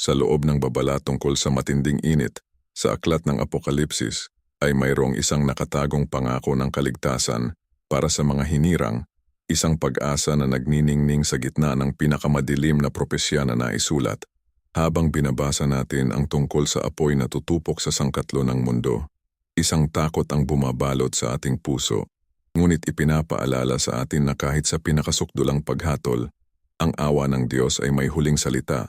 Sa loob ng babala tungkol sa matinding init, sa aklat ng Apokalipsis, ay mayroong isang nakatagong pangako ng kaligtasan para sa mga hinirang, isang pag-asa na nagniningning sa gitna ng pinakamadilim na propesya na naisulat, habang binabasa natin ang tungkol sa apoy na tutupok sa sangkatlo ng mundo. Isang takot ang bumabalot sa ating puso, ngunit ipinapaalala sa atin na kahit sa pinakasukdulang paghatol, ang awa ng Diyos ay may huling salita.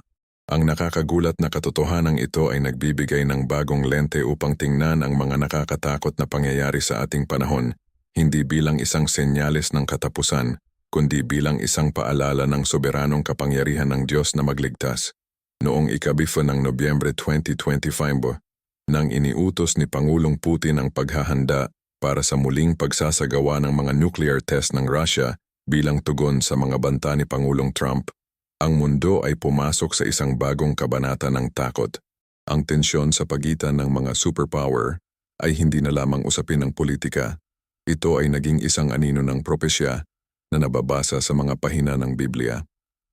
Ang nakakagulat na katotohanan ito ay nagbibigay ng bagong lente upang tingnan ang mga nakakatakot na pangyayari sa ating panahon, hindi bilang isang senyales ng katapusan, kundi bilang isang paalala ng soberanong kapangyarihan ng Diyos na magligtas. Noong ikabifa ng Nobyembre 2025, nang iniutos ni Pangulong Putin ang paghahanda para sa muling pagsasagawa ng mga nuclear test ng Russia bilang tugon sa mga banta ni Pangulong Trump, ang mundo ay pumasok sa isang bagong kabanata ng takot. Ang tensyon sa pagitan ng mga superpower ay hindi na lamang usapin ng politika. Ito ay naging isang anino ng propesya na nababasa sa mga pahina ng Biblia.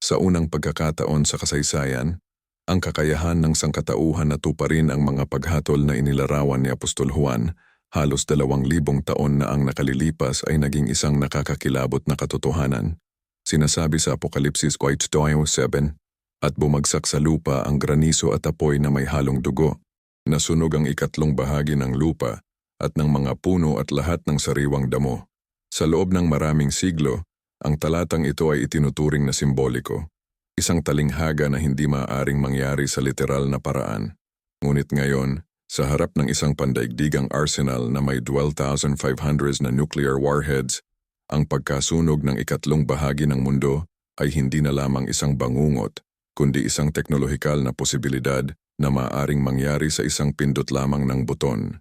Sa unang pagkakataon sa kasaysayan, ang kakayahan ng sangkatauhan na tuparin ang mga paghatol na inilarawan ni Apostol Juan halos dalawang libong taon na ang nakalilipas ay naging isang nakakakilabot na katotohanan. Sinasabi sa Apokalipsis 7, at bumagsak sa lupa ang graniso at apoy na may halong dugo. Nasunog ang ikatlong bahagi ng lupa at ng mga puno at lahat ng sariwang damo. Sa loob ng maraming siglo, ang talatang ito ay itinuturing na simboliko. Isang talinghaga na hindi maaaring mangyari sa literal na paraan. Ngunit ngayon, sa harap ng isang pandaigdigang arsenal na may 12,500 na nuclear warheads, ang pagkasunog ng ikatlong bahagi ng mundo ay hindi na lamang isang bangungot, kundi isang teknolohikal na posibilidad na maaaring mangyari sa isang pindot lamang ng buton.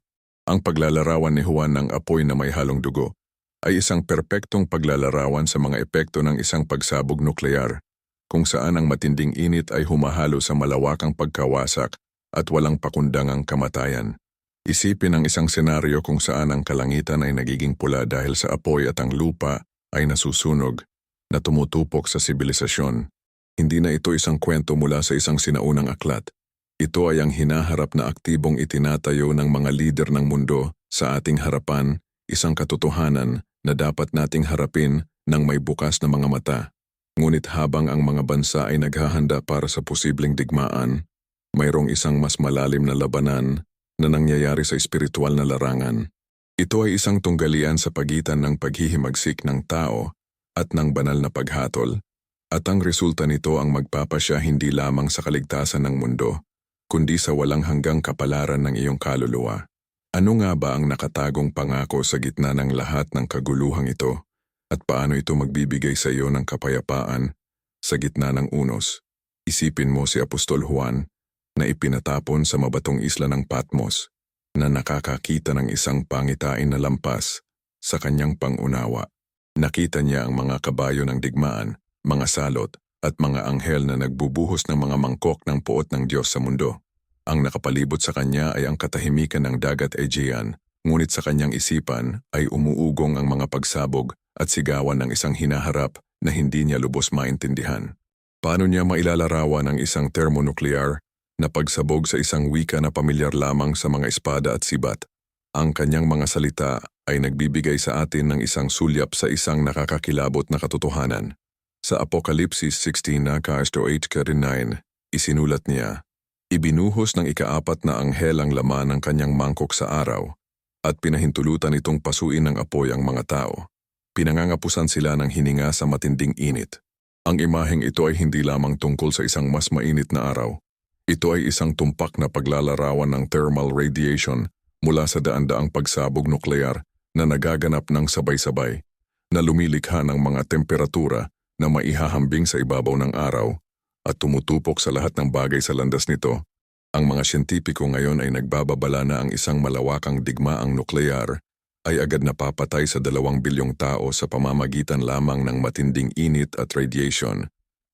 Ang paglalarawan ni Juan ng apoy na may halong dugo ay isang perpektong paglalarawan sa mga epekto ng isang pagsabog nuklear, kung saan ang matinding init ay humahalo sa malawakang pagkawasak at walang pakundangang kamatayan. Isipin ang isang senaryo kung saan ang kalangitan ay nagiging pula dahil sa apoy at ang lupa ay nasusunog na tumutupok sa sibilisasyon. Hindi na ito isang kwento mula sa isang sinaunang aklat. Ito ay ang hinaharap na aktibong itinatayo ng mga lider ng mundo sa ating harapan, isang katotohanan na dapat nating harapin ng may bukas na mga mata. Ngunit habang ang mga bansa ay naghahanda para sa posibleng digmaan, mayroong isang mas malalim na labanan na nangyayari sa espiritual na larangan. Ito ay isang tunggalian sa pagitan ng paghihimagsik ng tao at ng banal na paghatol, at ang resulta nito ang magpapasya hindi lamang sa kaligtasan ng mundo, kundi sa walang hanggang kapalaran ng iyong kaluluwa. Ano nga ba ang nakatagong pangako sa gitna ng lahat ng kaguluhang ito, at paano ito magbibigay sa iyo ng kapayapaan sa gitna ng unos? Isipin mo si Apostol Juan na ipinatapon sa mabatong isla ng Patmos na nakakakita ng isang pangitain na lampas sa kanyang pangunawa. Nakita niya ang mga kabayo ng digmaan, mga salot, at mga anghel na nagbubuhos ng mga mangkok ng puot ng Diyos sa mundo. Ang nakapalibot sa kanya ay ang katahimikan ng dagat Aegean, ngunit sa kanyang isipan ay umuugong ang mga pagsabog at sigawan ng isang hinaharap na hindi niya lubos maintindihan. Paano niya mailalarawan ang isang thermonuclear na pagsabog sa isang wika na pamilyar lamang sa mga espada at sibat. Ang kanyang mga salita ay nagbibigay sa atin ng isang sulyap sa isang nakakakilabot na katotohanan. Sa Apokalipsis 16 na kasto 8 ka 9, isinulat niya, Ibinuhos ng ikaapat na anghel ang laman ng kanyang mangkok sa araw, at pinahintulutan itong pasuin ng apoy ang mga tao. Pinangangapusan sila ng hininga sa matinding init. Ang imaheng ito ay hindi lamang tungkol sa isang mas mainit na araw, ito ay isang tumpak na paglalarawan ng thermal radiation mula sa daan-daang pagsabog nuklear na nagaganap ng sabay-sabay, na lumilikha ng mga temperatura na maihahambing sa ibabaw ng araw at tumutupok sa lahat ng bagay sa landas nito. Ang mga siyentipiko ngayon ay nagbababala na ang isang malawakang digmaang nuklear ay agad napapatay sa dalawang bilyong tao sa pamamagitan lamang ng matinding init at radiation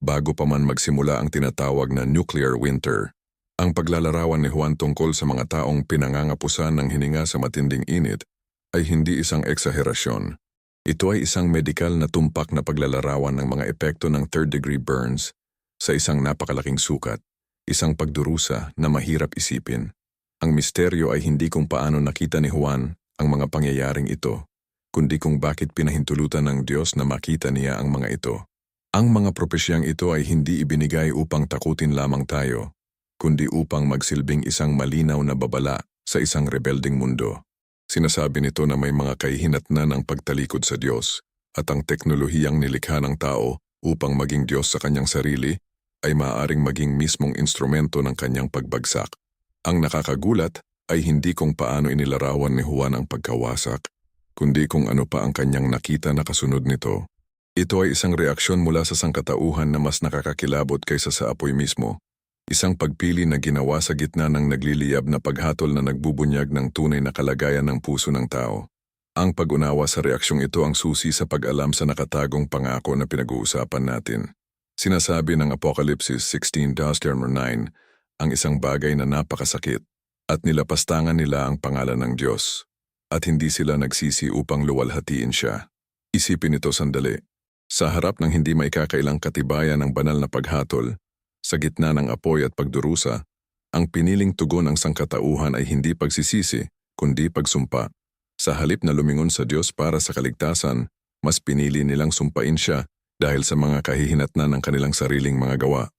bago pa man magsimula ang tinatawag na nuclear winter. Ang paglalarawan ni Juan tungkol sa mga taong pinangangapusan ng hininga sa matinding init ay hindi isang eksaherasyon. Ito ay isang medikal na tumpak na paglalarawan ng mga epekto ng third-degree burns sa isang napakalaking sukat. Isang pagdurusa na mahirap isipin. Ang misteryo ay hindi kung paano nakita ni Juan ang mga pangyayaring ito, kundi kung bakit pinahintulutan ng Diyos na makita niya ang mga ito. Ang mga propesyang ito ay hindi ibinigay upang takutin lamang tayo, kundi upang magsilbing isang malinaw na babala sa isang rebelding mundo. Sinasabi nito na may mga kahihinatnan ng pagtalikod sa Diyos at ang teknolohiyang nilikha ng tao upang maging Diyos sa kanyang sarili ay maaaring maging mismong instrumento ng kanyang pagbagsak. Ang nakakagulat ay hindi kung paano inilarawan ni Juan ang pagkawasak, kundi kung ano pa ang kanyang nakita na kasunod nito. Ito ay isang reaksyon mula sa sangkatauhan na mas nakakakilabot kaysa sa apoy mismo. Isang pagpili na ginawa sa gitna ng nagliliyab na paghatol na nagbubunyag ng tunay na kalagayan ng puso ng tao. Ang pag-unawa sa reaksyong ito ang susi sa pag-alam sa nakatagong pangako na pinag-uusapan natin. Sinasabi ng Apocalypse 16-9 ang isang bagay na napakasakit at nilapastangan nila ang pangalan ng Diyos at hindi sila nagsisi upang luwalhatiin siya. Isipin ito sandali. Sa harap ng hindi maikakailang katibayan ng banal na paghatol, sa gitna ng apoy at pagdurusa, ang piniling tugon ng sangkatauhan ay hindi pagsisisi, kundi pagsumpa. Sa halip na lumingon sa Diyos para sa kaligtasan, mas pinili nilang sumpain siya dahil sa mga kahihinatnan ng kanilang sariling mga gawa.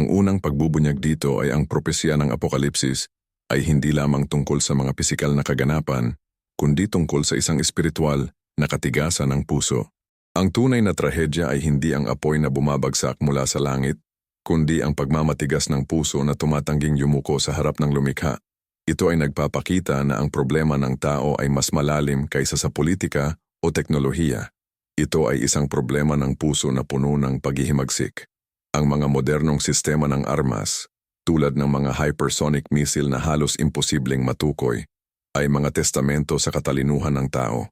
Ang unang pagbubunyag dito ay ang propesya ng Apokalipsis ay hindi lamang tungkol sa mga pisikal na kaganapan, kundi tungkol sa isang espiritual na katigasan ng puso. Ang tunay na trahedya ay hindi ang apoy na bumabagsak mula sa langit, kundi ang pagmamatigas ng puso na tumatangging yumuko sa harap ng lumikha. Ito ay nagpapakita na ang problema ng tao ay mas malalim kaysa sa politika o teknolohiya. Ito ay isang problema ng puso na puno ng paghihimagsik. Ang mga modernong sistema ng armas, tulad ng mga hypersonic missile na halos imposibleng matukoy, ay mga testamento sa katalinuhan ng tao.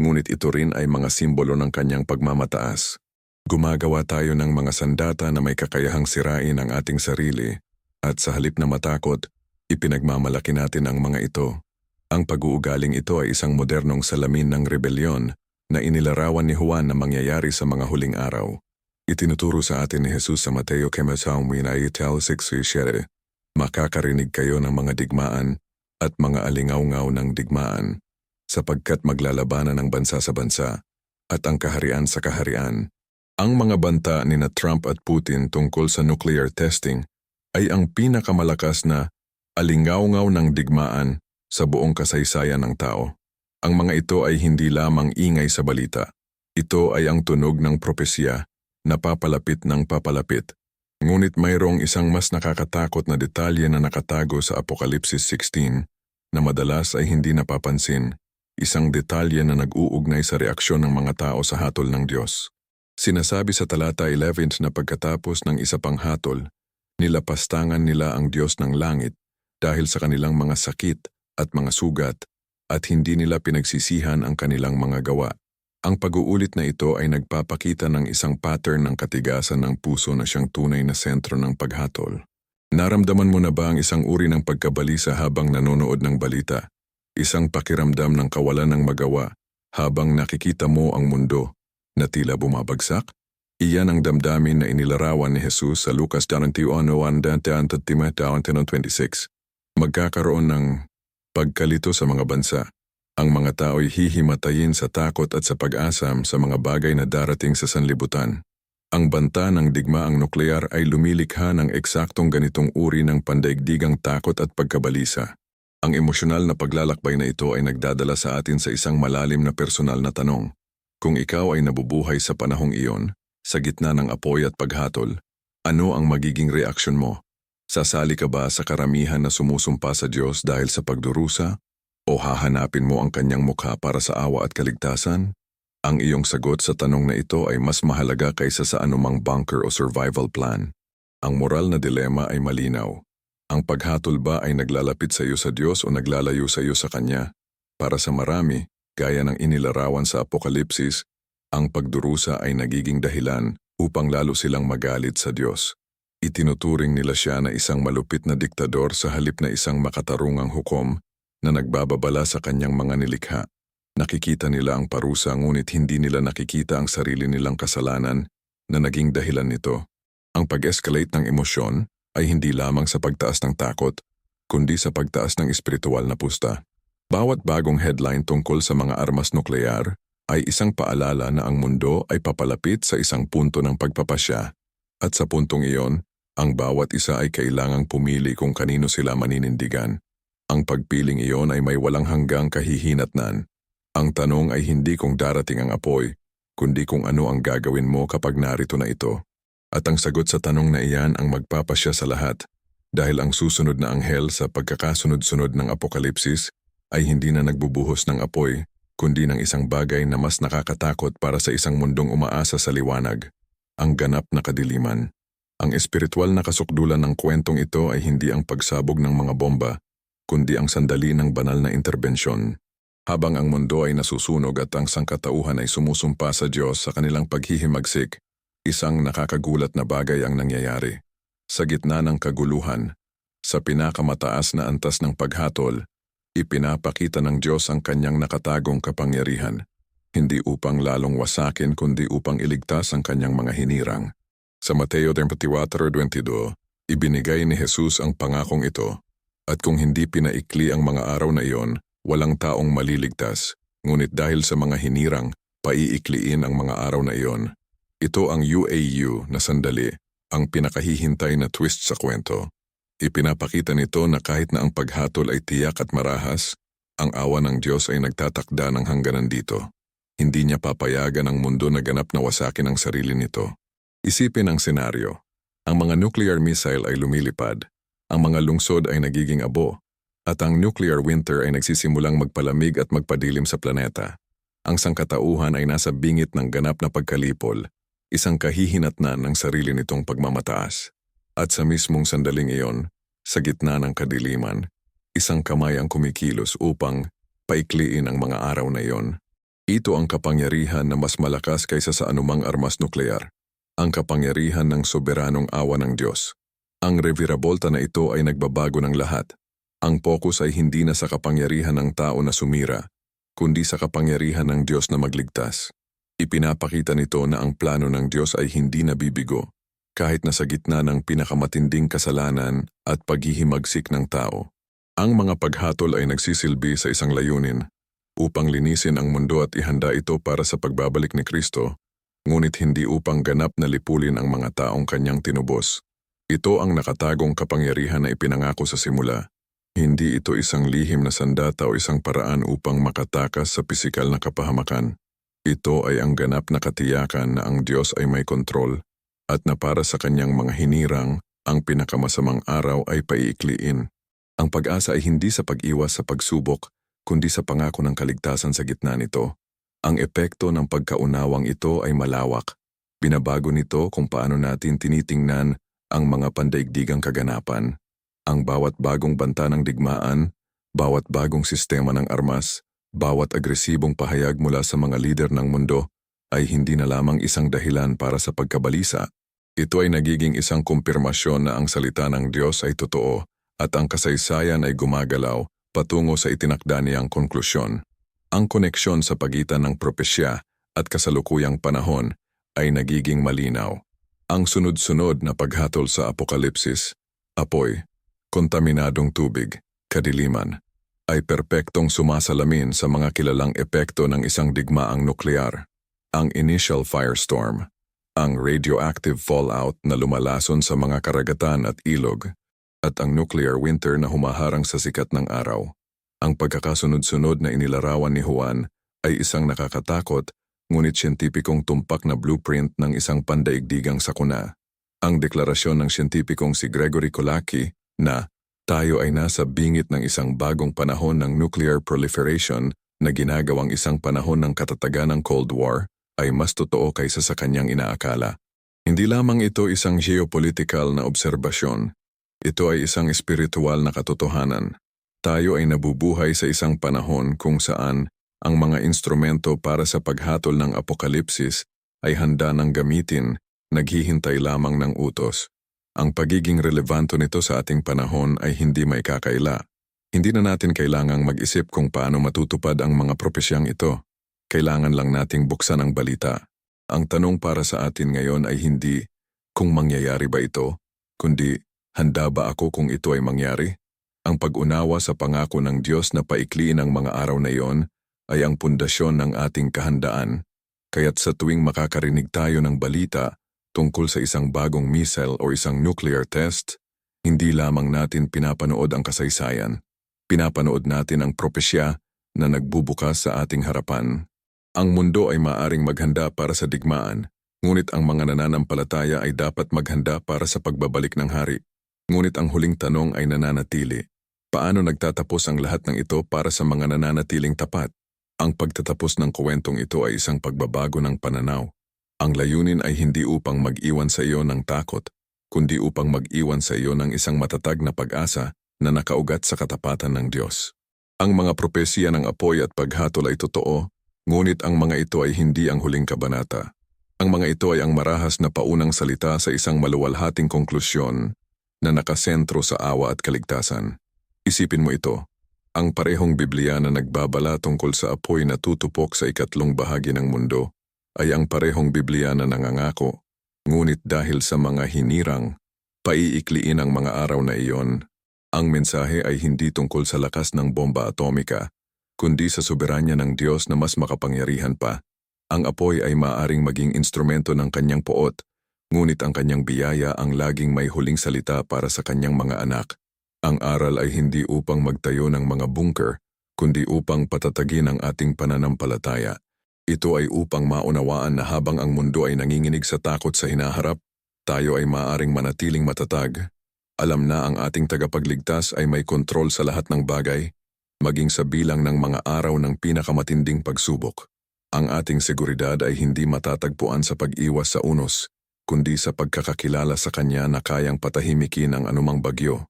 Ngunit ito rin ay mga simbolo ng kanyang pagmamataas. Gumagawa tayo ng mga sandata na may kakayahang sirain ang ating sarili at sa halip na matakot, ipinagmamalaki natin ang mga ito. Ang pag-uugaling ito ay isang modernong salamin ng rebelyon na inilarawan ni Juan na mangyayari sa mga huling araw. Itinuturo sa atin ni Jesus sa Mateo Kemasang Winaitel 6.7 Makakarinig kayo ng mga digmaan at mga alingaw-ngaw ng digmaan, sapagkat maglalabanan ang bansa sa bansa at ang kaharian sa kaharian. Ang mga banta ni na Trump at Putin tungkol sa nuclear testing ay ang pinakamalakas na alingaw-ngaw ng digmaan sa buong kasaysayan ng tao. Ang mga ito ay hindi lamang ingay sa balita. Ito ay ang tunog ng propesya na papalapit ng papalapit. Ngunit mayroong isang mas nakakatakot na detalye na nakatago sa Apokalipsis 16 na madalas ay hindi napapansin. Isang detalye na nag-uugnay sa reaksyon ng mga tao sa hatol ng Diyos. Sinasabi sa talata 11 na pagkatapos ng isa pang hatol, nilapastangan nila ang Diyos ng langit dahil sa kanilang mga sakit at mga sugat at hindi nila pinagsisihan ang kanilang mga gawa. Ang pag-uulit na ito ay nagpapakita ng isang pattern ng katigasan ng puso na siyang tunay na sentro ng paghatol. Naramdaman mo na ba ang isang uri ng pagkabalisa habang nanonood ng balita? Isang pakiramdam ng kawalan ng magawa habang nakikita mo ang mundo na tila bumabagsak? Iyan ang damdamin na inilarawan ni Jesus sa Lucas 21.26. Magkakaroon ng pagkalito sa mga bansa. Ang mga tao'y hihimatayin sa takot at sa pag-asam sa mga bagay na darating sa sanlibutan. Ang banta ng digmaang nuklear ay lumilikha ng eksaktong ganitong uri ng pandaigdigang takot at pagkabalisa. Ang emosyonal na paglalakbay na ito ay nagdadala sa atin sa isang malalim na personal na tanong. Kung ikaw ay nabubuhay sa panahong iyon, sa gitna ng apoy at paghatol, ano ang magiging reaksyon mo? Sasali ka ba sa karamihan na sumusumpa sa Diyos dahil sa pagdurusa? O hahanapin mo ang kanyang mukha para sa awa at kaligtasan? Ang iyong sagot sa tanong na ito ay mas mahalaga kaysa sa anumang bunker o survival plan. Ang moral na dilema ay malinaw. Ang paghatol ba ay naglalapit sa iyo sa Diyos o naglalayo sa iyo sa Kanya? Para sa marami, gaya ng inilarawan sa Apokalipsis, ang pagdurusa ay nagiging dahilan upang lalo silang magalit sa Diyos. Itinuturing nila siya na isang malupit na diktador sa halip na isang makatarungang hukom na nagbababala sa kanyang mga nilikha. Nakikita nila ang parusa ngunit hindi nila nakikita ang sarili nilang kasalanan na naging dahilan nito. Ang pag-escalate ng emosyon ay hindi lamang sa pagtaas ng takot, kundi sa pagtaas ng espiritual na pusta. Bawat bagong headline tungkol sa mga armas nuklear ay isang paalala na ang mundo ay papalapit sa isang punto ng pagpapasya. At sa puntong iyon, ang bawat isa ay kailangang pumili kung kanino sila maninindigan. Ang pagpiling iyon ay may walang hanggang kahihinatnan. Ang tanong ay hindi kung darating ang apoy, kundi kung ano ang gagawin mo kapag narito na ito. At ang sagot sa tanong na iyan ang magpapasya sa lahat, dahil ang susunod na anghel sa pagkakasunod-sunod ng apokalipsis ay hindi na nagbubuhos ng apoy, kundi ng isang bagay na mas nakakatakot para sa isang mundong umaasa sa liwanag, ang ganap na kadiliman. Ang espiritual na kasukdulan ng kwentong ito ay hindi ang pagsabog ng mga bomba, kundi ang sandali ng banal na interbensyon. Habang ang mundo ay nasusunog at ang sangkatauhan ay sumusumpa sa Diyos sa kanilang paghihimagsik, isang nakakagulat na bagay ang nangyayari. Sa gitna ng kaguluhan, sa pinakamataas na antas ng paghatol, ipinapakita ng Diyos ang kanyang nakatagong kapangyarihan, hindi upang lalong wasakin kundi upang iligtas ang kanyang mga hinirang. Sa Mateo 24.22, ibinigay ni Jesus ang pangakong ito, at kung hindi pinaikli ang mga araw na iyon, walang taong maliligtas, ngunit dahil sa mga hinirang, paiikliin ang mga araw na iyon. Ito ang UAU na sandali, ang pinakahihintay na twist sa kwento. Ipinapakita nito na kahit na ang paghatol ay tiyak at marahas, ang awa ng Diyos ay nagtatakda ng hangganan dito. Hindi niya papayagan ang mundo na ganap na wasakin ang sarili nito. Isipin ang senaryo. Ang mga nuclear missile ay lumilipad, ang mga lungsod ay nagiging abo, at ang nuclear winter ay nagsisimulang magpalamig at magpadilim sa planeta. Ang sangkatauhan ay nasa bingit ng ganap na pagkalipol, isang kahihinatnan ng sarili nitong pagmamataas. At sa mismong sandaling iyon, sa gitna ng kadiliman, isang kamay ang kumikilos upang paikliin ang mga araw na iyon. Ito ang kapangyarihan na mas malakas kaysa sa anumang armas nuklear. Ang kapangyarihan ng soberanong awa ng Diyos. Ang revirabolta na ito ay nagbabago ng lahat. Ang focus ay hindi na sa kapangyarihan ng tao na sumira, kundi sa kapangyarihan ng Diyos na magligtas. Ipinapakita nito na ang plano ng Diyos ay hindi nabibigo, kahit na sa gitna ng pinakamatinding kasalanan at paghihimagsik ng tao. Ang mga paghatol ay nagsisilbi sa isang layunin, upang linisin ang mundo at ihanda ito para sa pagbabalik ni Kristo, ngunit hindi upang ganap na lipulin ang mga taong kanyang tinubos. Ito ang nakatagong kapangyarihan na ipinangako sa simula. Hindi ito isang lihim na sandata o isang paraan upang makatakas sa pisikal na kapahamakan. Ito ay ang ganap na katiyakan na ang Diyos ay may kontrol at na para sa kanyang mga hinirang, ang pinakamasamang araw ay paiikliin. Ang pag-asa ay hindi sa pag-iwas sa pagsubok, kundi sa pangako ng kaligtasan sa gitna nito. Ang epekto ng pagkaunawang ito ay malawak. Binabago nito kung paano natin tinitingnan ang mga pandaigdigang kaganapan. Ang bawat bagong banta ng digmaan, bawat bagong sistema ng armas, bawat agresibong pahayag mula sa mga lider ng mundo ay hindi na lamang isang dahilan para sa pagkabalisa. Ito ay nagiging isang kumpirmasyon na ang salita ng Diyos ay totoo at ang kasaysayan ay gumagalaw patungo sa itinakda niyang konklusyon. Ang koneksyon sa pagitan ng propesya at kasalukuyang panahon ay nagiging malinaw. Ang sunod-sunod na paghatol sa apokalipsis, apoy, kontaminadong tubig, kadiliman, ay perpektong sumasalamin sa mga kilalang epekto ng isang digmaang nuklear. Ang initial firestorm, ang radioactive fallout na lumalason sa mga karagatan at ilog, at ang nuclear winter na humaharang sa sikat ng araw. Ang pagkakasunod-sunod na inilarawan ni Juan ay isang nakakatakot ngunit siyentipikong tumpak na blueprint ng isang pandaigdigang sakuna. Ang deklarasyon ng siyentipikong si Gregory Kolaki na tayo ay nasa bingit ng isang bagong panahon ng nuclear proliferation na ginagawang isang panahon ng katatagan ng Cold War ay mas totoo kaysa sa kanyang inaakala. Hindi lamang ito isang geopolitical na obserbasyon. Ito ay isang espiritual na katotohanan. Tayo ay nabubuhay sa isang panahon kung saan ang mga instrumento para sa paghatol ng apokalipsis ay handa ng gamitin, naghihintay lamang ng utos. Ang pagiging relevanto nito sa ating panahon ay hindi may kakaila. Hindi na natin kailangang mag-isip kung paano matutupad ang mga propesyang ito. Kailangan lang nating buksan ang balita. Ang tanong para sa atin ngayon ay hindi kung mangyayari ba ito, kundi Handa ba ako kung ito ay mangyari? Ang pag-unawa sa pangako ng Diyos na paikliin ang mga araw na iyon ay ang pundasyon ng ating kahandaan. Kaya't sa tuwing makakarinig tayo ng balita tungkol sa isang bagong missile o isang nuclear test, hindi lamang natin pinapanood ang kasaysayan. Pinapanood natin ang propesya na nagbubukas sa ating harapan. Ang mundo ay maaring maghanda para sa digmaan, ngunit ang mga nananampalataya ay dapat maghanda para sa pagbabalik ng hari. Ngunit ang huling tanong ay nananatili. Paano nagtatapos ang lahat ng ito para sa mga nananatiling tapat? Ang pagtatapos ng kwentong ito ay isang pagbabago ng pananaw. Ang layunin ay hindi upang mag-iwan sa iyo ng takot, kundi upang mag-iwan sa iyo ng isang matatag na pag-asa na nakaugat sa katapatan ng Diyos. Ang mga propesya ng apoy at paghatol ay totoo, ngunit ang mga ito ay hindi ang huling kabanata. Ang mga ito ay ang marahas na paunang salita sa isang maluwalhating konklusyon na nakasentro sa awa at kaligtasan. Isipin mo ito, ang parehong Biblia na nagbabala tungkol sa apoy na tutupok sa ikatlong bahagi ng mundo ay ang parehong Biblia na nangangako, ngunit dahil sa mga hinirang, paiikliin ang mga araw na iyon. Ang mensahe ay hindi tungkol sa lakas ng bomba atomika, kundi sa soberanya ng Diyos na mas makapangyarihan pa. Ang apoy ay maaring maging instrumento ng kanyang poot, ngunit ang kanyang biyaya ang laging may huling salita para sa kanyang mga anak. Ang aral ay hindi upang magtayo ng mga bunker, kundi upang patatagin ang ating pananampalataya. Ito ay upang maunawaan na habang ang mundo ay nanginginig sa takot sa hinaharap, tayo ay maaring manatiling matatag. Alam na ang ating tagapagligtas ay may kontrol sa lahat ng bagay, maging sa bilang ng mga araw ng pinakamatinding pagsubok. Ang ating seguridad ay hindi matatagpuan sa pag-iwas sa unos, kundi sa pagkakakilala sa Kanya na kayang patahimikin ang anumang bagyo.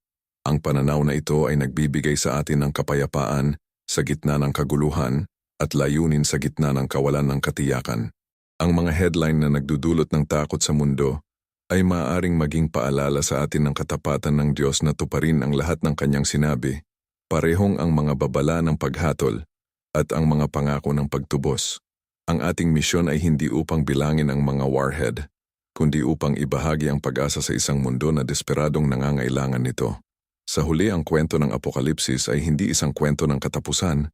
Ang pananaw na ito ay nagbibigay sa atin ng kapayapaan sa gitna ng kaguluhan at layunin sa gitna ng kawalan ng katiyakan. Ang mga headline na nagdudulot ng takot sa mundo ay maaaring maging paalala sa atin ng katapatan ng Diyos na tuparin ang lahat ng kanyang sinabi, parehong ang mga babala ng paghatol at ang mga pangako ng pagtubos. Ang ating misyon ay hindi upang bilangin ang mga warhead, kundi upang ibahagi ang pag-asa sa isang mundo na desperadong nangangailangan nito. Sa huli ang kwento ng Apokalipsis ay hindi isang kwento ng katapusan,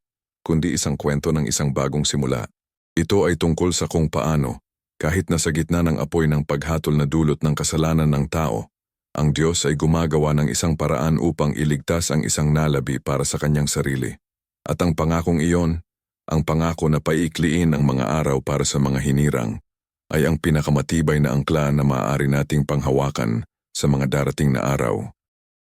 kundi isang kwento ng isang bagong simula. Ito ay tungkol sa kung paano, kahit na sa gitna ng apoy ng paghatol na dulot ng kasalanan ng tao, ang Diyos ay gumagawa ng isang paraan upang iligtas ang isang nalabi para sa kanyang sarili. At ang pangakong iyon, ang pangako na paiikliin ang mga araw para sa mga hinirang, ay ang pinakamatibay na angkla na maaari nating panghawakan sa mga darating na araw.